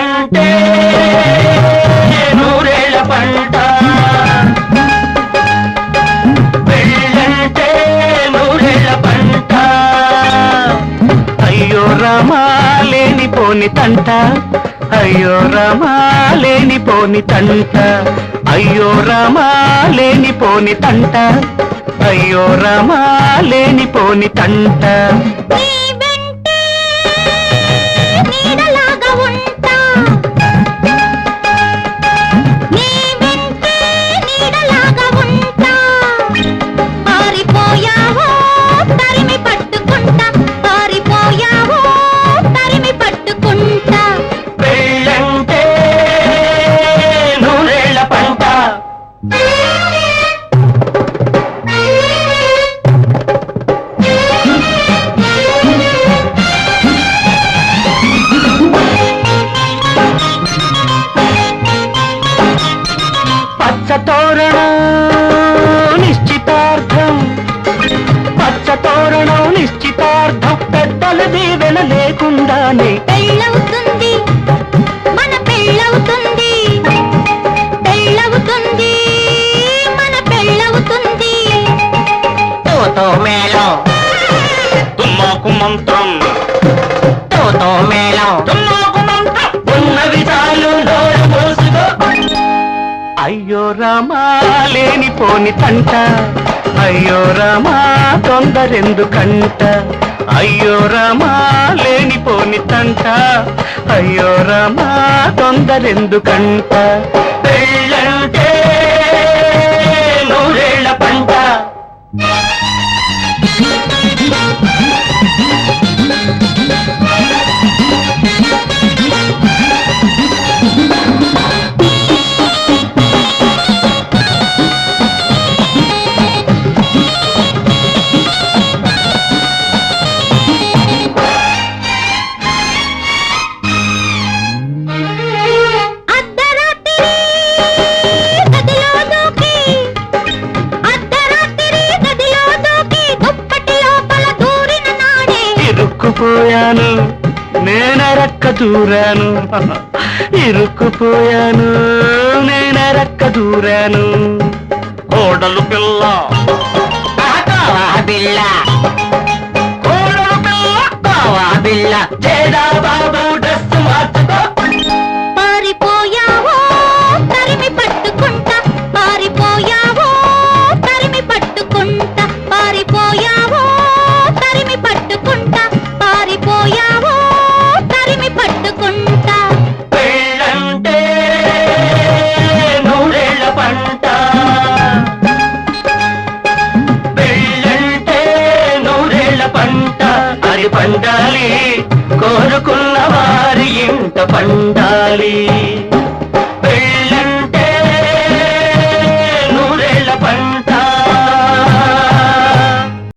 పెళ్ళంటే నూరేళ్ళ పంట. పెళ్ళంటే నూరేళ్ళ పంట. అయ్యో రామా లేని పోని తంట. అయ్యో రామా లేని పోని తంట. అయ్యో రామా లేని పోని తంట. అయ్యో రామా లేని పోని తంట. తోరణం నిశ్చితార్థం. పచ్చ తోరణం నిశ్చితార్థం పెద్దల దీవెన లేకుండానే. పెళ్ళవుతుంది మన పెళ్ళవుతుంది. పెళ్ళవుతుంది మన పెళ్ళవుతుంది. తోతో మేళం తుమ్మాకు మంత్రం. తోతో మేళం రామా లేనిపోని తంట. అయ్యో రామా తొందరెందుకంట. అయ్యో రామా లేనిపోని తంట. అయ్యో రామా తొందరెందుకంట. పెళ్ళంటే నూరేళ్ళ పంట. ఇరుక్కుపోయాను నేనరక్క దూరాను. ఇరుక్కుపోయాను నేనరక్క దూరాను. కోడలు పిల్ల. కోడలు పిల్ల బిల్ల చేదా బాబు డ్రెస్ మార్చుకో. పంట అది పండాలి. కోరుకున్న వారి ఇంట పండాలి.